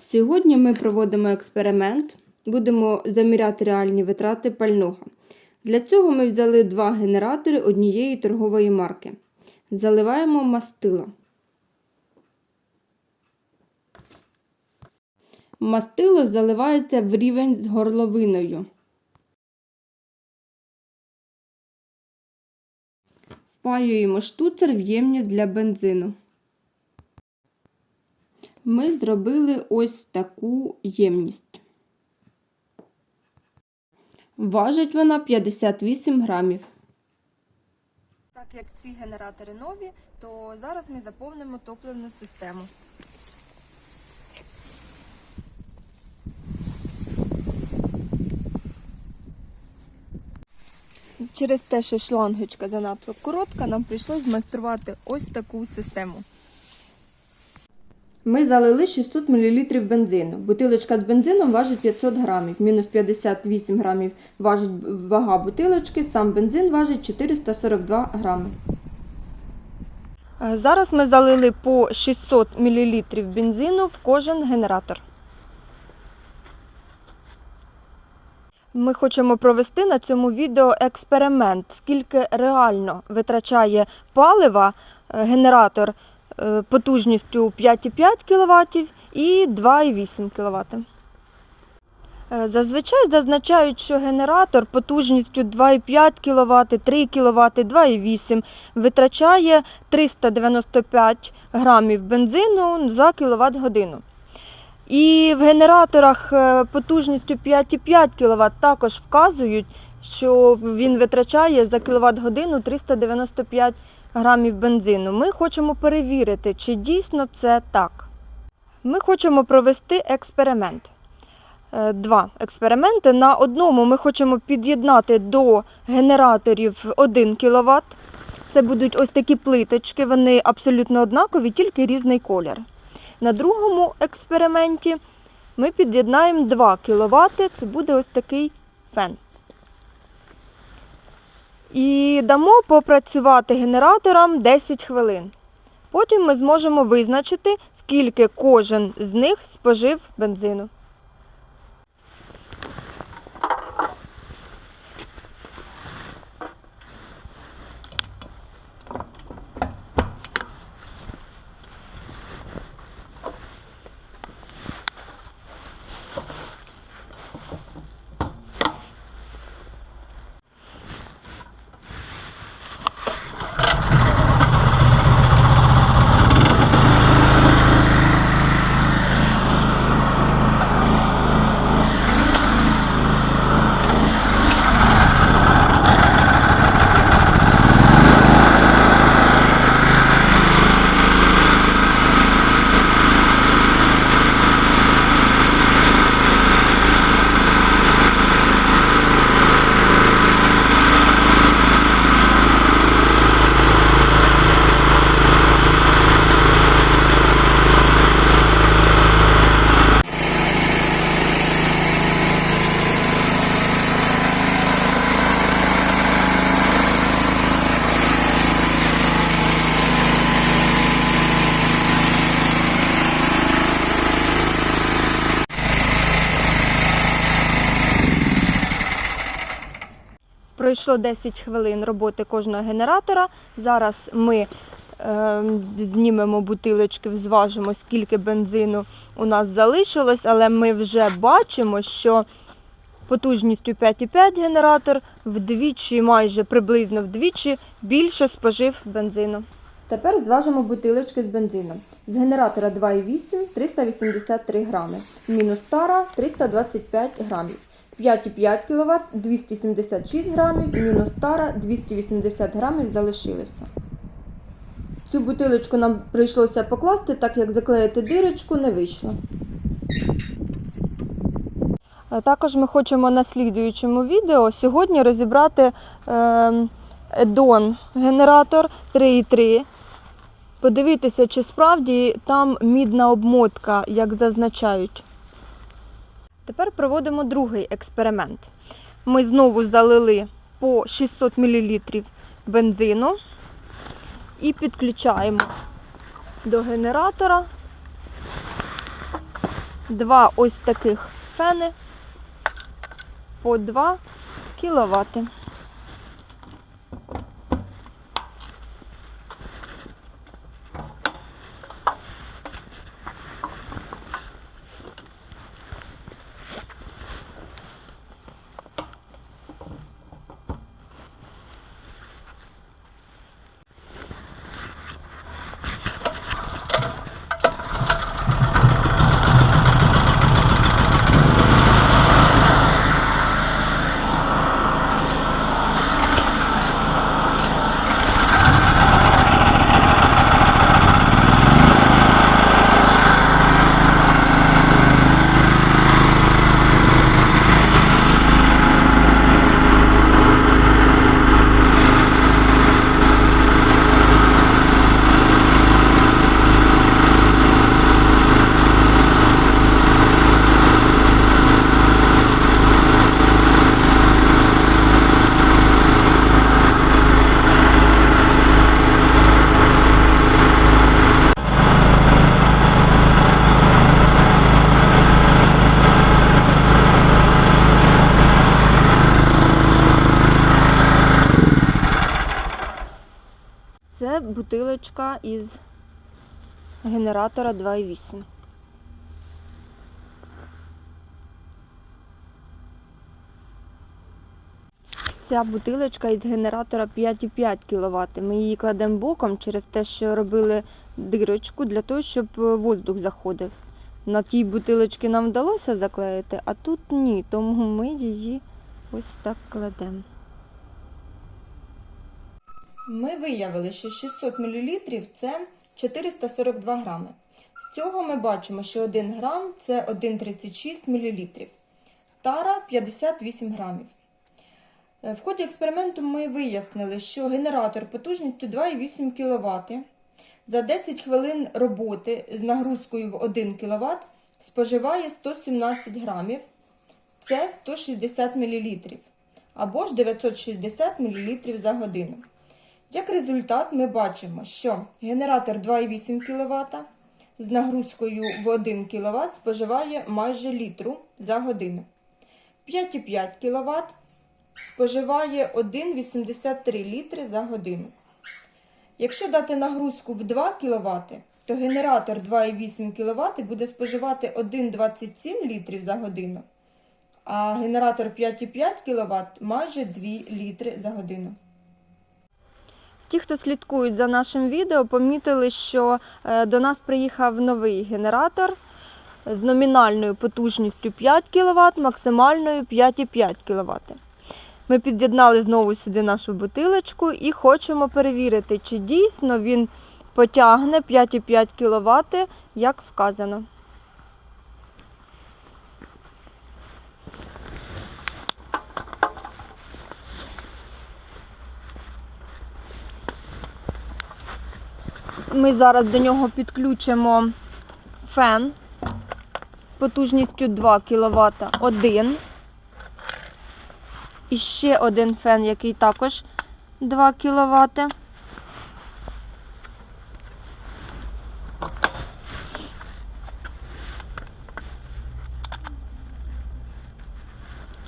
Сьогодні ми проводимо експеримент, будемо заміряти реальні витрати пального. Для цього ми взяли два генератори однієї торгової марки. Заливаємо мастило. Мастило заливається в рівень з горловиною. Впаюємо штуцер в ємність для бензину. Ми зробили ось таку ємність. Важить вона 58 грамів. Так як ці генератори нові, то зараз ми заповнимо топливну систему. Через те, що шлангочка занадто коротка, нам прийшлось змайструвати ось таку систему. Ми залили 600 мл бензину. Бутилочка з бензином важить 500 грамів, мінус 58 грамів важить вага бутилочки, сам бензин важить 442 грами. Е, Зараз ми залили по 600 мл бензину в кожен генератор. Ми хочемо провести на цьому відео експеримент, скільки реально витрачає палива е, генератор потужністю 5,5 кВт і 2,8 кВт. Е, Зазвичай зазначають, що генератор потужністю 2,5 кВт, 3 кВт, 2,8 витрачає 395 грамів бензину за кВт годину. І в генераторах е, потужністю 5,5 кВт також вказують, що він витрачає за кВт годину 395 грамів бензину. Ми хочемо перевірити, чи дійсно це так. Ми хочемо провести експеримент. Е, Два експерименти. На одному ми хочемо під'єднати до генераторів 1 кВт. Це будуть ось такі плиточки, вони абсолютно однакові, тільки різний колір. На другому експерименті ми під'єднаємо 2 кВт, це буде ось такий фен. І дамо попрацювати генераторам 10 хвилин. Потім ми зможемо визначити, скільки кожен з них спожив бензину. Пройшло 10 хвилин роботи кожного генератора. Зараз ми е, знімемо бутилочки, зважимо, скільки бензину у нас залишилось, але ми вже бачимо, що потужністю 5,5 генератор вдвічі, майже приблизно вдвічі більше спожив бензину. Тепер зважимо бутилочки з бензином. З генератора 2,8 383 грами, мінус тара 325 грамів. 5,5 кВт 276 грамів, мінус тара 280 грамів залишилося. Цю бутилочку нам прийшлося покласти, так як заклеїти дирочку не вийшло. Також ми хочемо на слідуючому відео сьогодні розібрати Едон генератор 3,3. Подивитися, чи справді там мідна обмотка, як зазначають. Тепер проводимо другий експеримент. Ми знову залили по 600 мл бензину і підключаємо до генератора два ось таких фени по 2 кВт. Це бутилочка із генератора 2,8. Ця бутилочка із генератора 5,5 кВт. Ми її кладемо боком через те, що робили дирочку для того, щоб е, воздух заходив. На тій бутилочці нам вдалося заклеїти, а тут ні, тому ми її ось так кладемо. Ми виявили, що 600 мл це 442 грами. З цього ми бачимо, що 1 грам це 1,36 мл. Тара 58 грамів. Е, В ході експерименту ми вияснили, що генератор потужністю 2,8 кВт за 10 хвилин роботи з нагрузкою в 1 кВт споживає 117 грамів, це 160 мл, або ж 960 мл за годину. Як результат, ми бачимо, що генератор 2,8 кВт з нагрузкою в 1 кВт споживає майже літру за годину. 5,5 кВт споживає 1,83 літри за годину. Якщо дати нагрузку в 2 кВт, то генератор 2,8 кВт буде споживати 1,27 літрів за годину, а генератор 5,5 кВт майже 2 літри за годину. Ті, хто слідкують за нашим відео, помітили, що е, до нас приїхав новий генератор з номінальною потужністю 5 кВт, максимальною 5,5 кВт. Ми під'єднали знову сюди нашу бутилочку і хочемо перевірити, чи дійсно він потягне 5,5 кВт, як вказано. Ми зараз до нього підключимо фен потужністю 2 кВт один. І ще один фен, який також 2 кВт.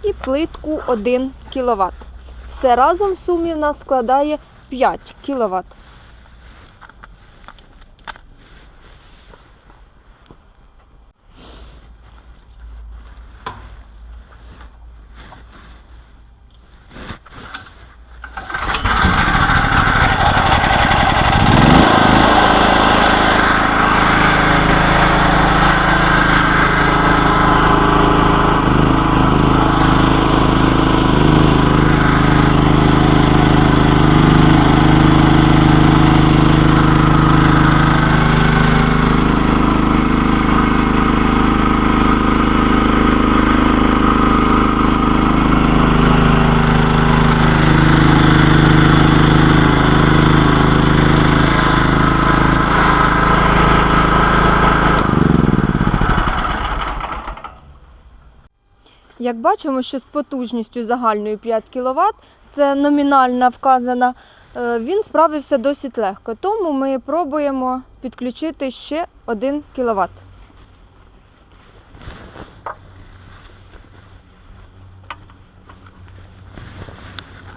І плитку 1 кВт. Все разом в сумі в нас складає 5 кВт. Як бачимо, що з потужністю загальної 5 кВт, це номінальна вказана, е, він справився досить легко, тому ми пробуємо підключити ще 1 кВт.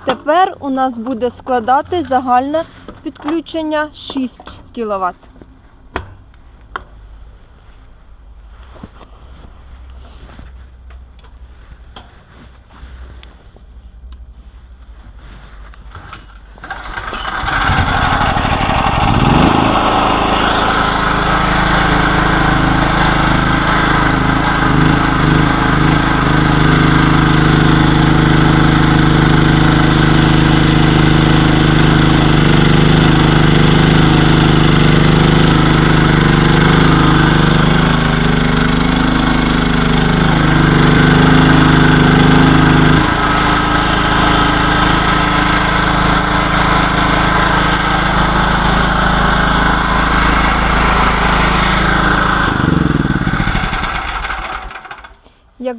Тепер у нас буде складати загальне підключення 6 кВт.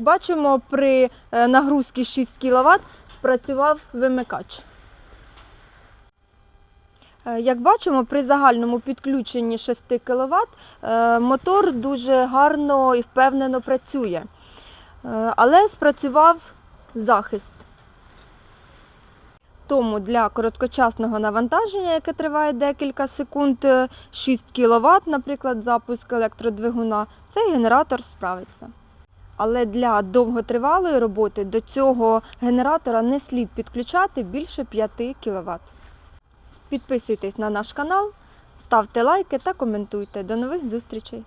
Бачимо, при е, нагрузці 6 кВт спрацював вимикач. Е, Як бачимо, при загальному підключенні 6 кВт мотор дуже гарно і впевнено працює. Е, Але спрацював захист. Тому для короткочасного навантаження, яке триває декілька секунд, е, 6 кВт, наприклад, запуск електродвигуна, цей генератор справиться. Але для довготривалої роботи до цього генератора не слід підключати більше 5 кВт. Підписуйтесь на наш канал, ставте лайки та коментуйте. До нових зустрічей!